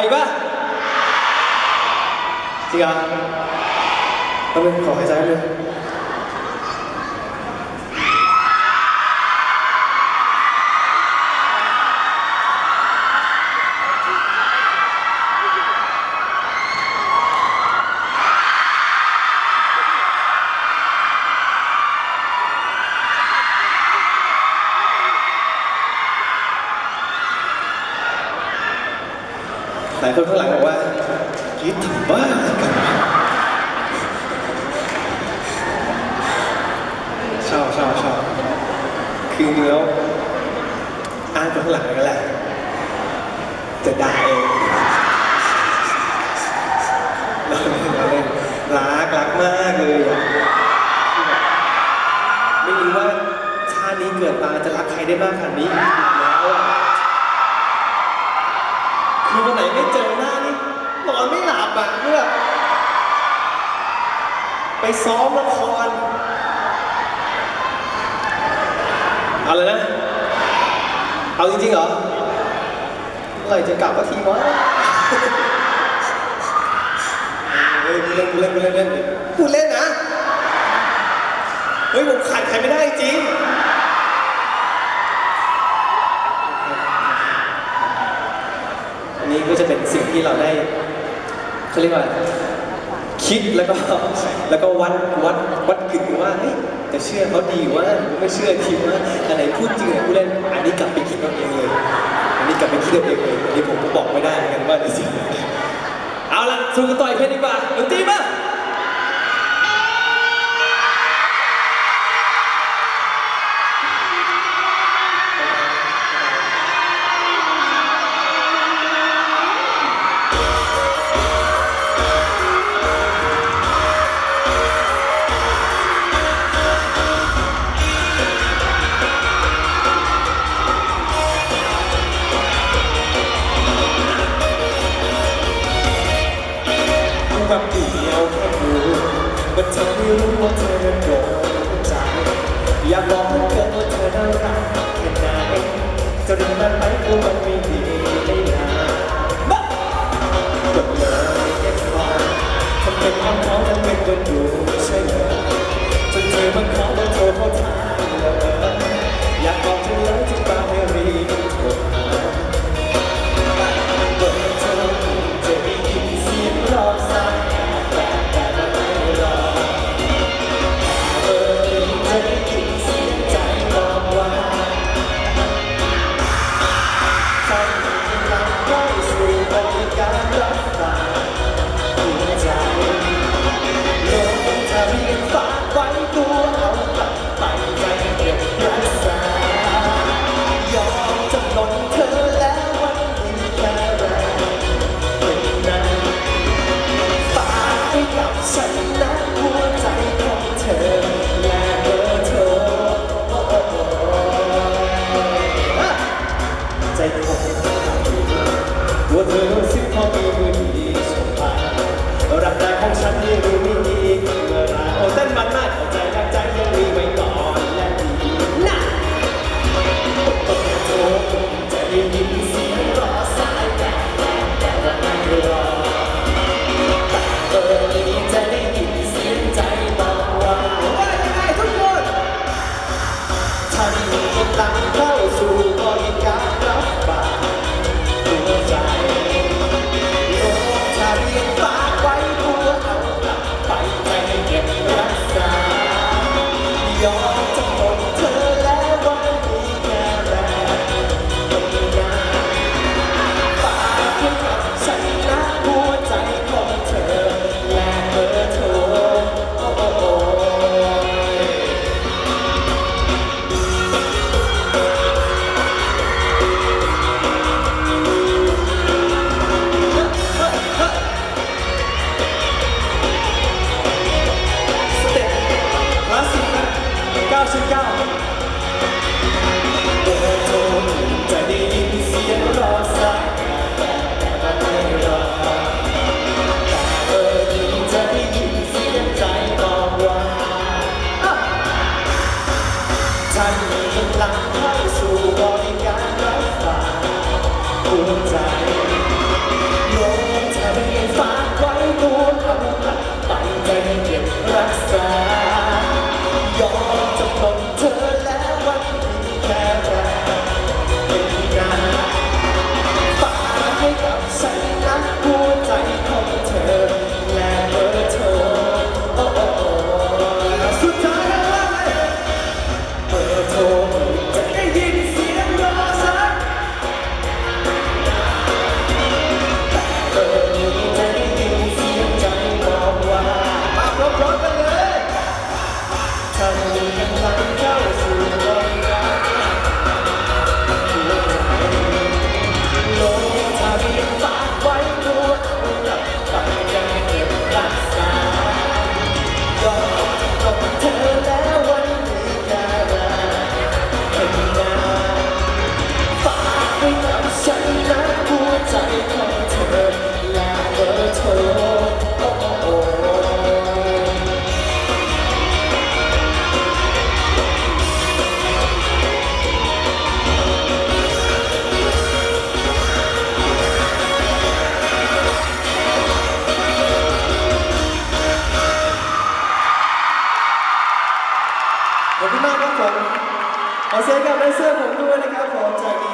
อาอีกป่ะจริงเหรอแป๊บนึงขอหายใจด้วย หลายคนข้างหลังบอกว่าคิดถึงบ้าชอบชอบชอบคือเนื้ออ้างคนข้างหลังนั่นแหละจะด่าเองเราเล่นเราเล่นรักรักมากเลยไม่รู้ว่าชาตินี้เกิดมาจะรักใครได้มากขนาดนี้อีกแล้วอะ คือวันไหนไม่เจอหน้านี่นอนไม่หลับอะเพื่อไปซ้อมละครเอาเลยนะ เอาจริงๆเหรอเมื่อไหร่จะกลับก็ทีวะเฮ้ยพูดเล่นพูเล่นพูเล่นเล่นพูดเล่นนะ เฮ้ยผมขาดใครไม่ได้จริง อันนี้ก็จะเป็นสิ่งที่เราได้ เขาเรียกว่าคิดแล้วก็แล้วก็วัดวัดวัดกึ่งว่าเฮ้ยจะเชื่อเขาดีว่าไม่เชื่อทีว่าอะไรพูดจริงอะไรพูดเล่นอันนี้กลับไปคิดเอาเองเลยอันนี้กลับไปคิดเอาเองเลยอันนี้ผมก็บอกไม่ได้เหมือนกันว่าจะเสียออะไรเอาละสู้กันต่อยเพชรดีกว่าดนตรีมา มันทำให้รู้ว่าเธอนั้นโดนใจอยากบอกให้เธอว่าเธอน่ารักแค่ไหนจะรู้มันไหมว่ามันไม่ดีไม่นานมาก็เลยแค่คอยทำเป็นอ้อมค้อมทำเป็นกันอยู่ใช่ไหมจนเธอมาขอ ตัวเธอสิพอมีมือดีสมบัติรักแรกของฉันที่รู้ไม่ดีเมื่อไรโอ้เต้นมันมาก ขอเสียงกับแดนเซอร์ผมด้วยนะครับผมจาก